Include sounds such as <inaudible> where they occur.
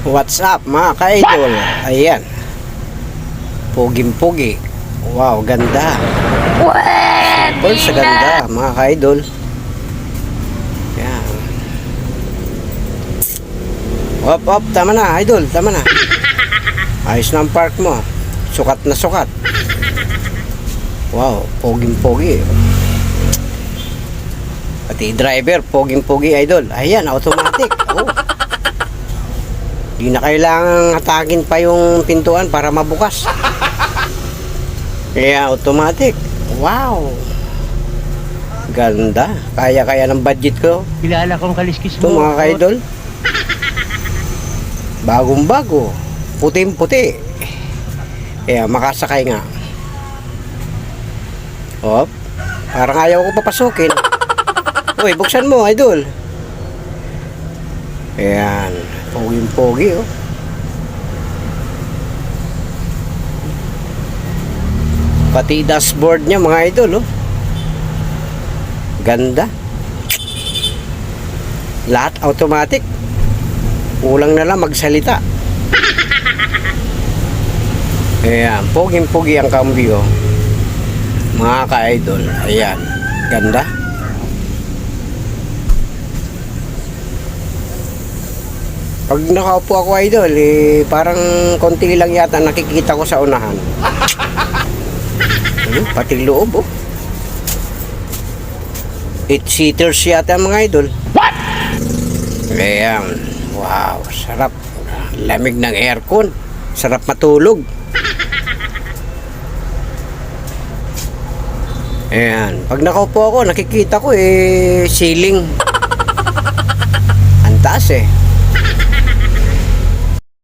What's up mga ka-idol? Ayan. Puging-pugi. Wow, ganda. Super sa ganda mga ka-idol. Yan. Op, op, tama na, idol, tama na. Ayos na ang park mo. Sukat na sukat. Wow, poging-pogi. Pati driver, poging-pogi, idol. Ayan, automatic. Oh. Di na kailangang atakin pa yung pintuan para mabukas. Kaya automatic. Wow. Ganda. Kaya-kaya ng budget ko. Kilala kong kaliskis Ito mga ka-idol. Bagong bago. Puting puti. Kaya makasakay nga. Hop. Parang ayaw ko papasukin. <laughs> Uy, buksan mo, idol. Ayan. Pogi-pogi, oh. Pati dashboard niya, mga idol, oh. Ganda. Lahat automatic. Kulang na lang magsalita. <laughs> Ayan, poging-pogi ang kambyo. Mga ka-idol. Ayan, ganda. Pag nakaupo ako idol, eh, parang konti lang yata nakikita ko sa unahan. Hmm, <laughs> pati loob, oh. Eight seaters yata mga idol. What? Ayan. Wow, sarap. Lamig ng aircon. Sarap matulog. <laughs> Ayan. Pag nakaupo ako, nakikita ko eh, ceiling. <laughs> Ang taas eh.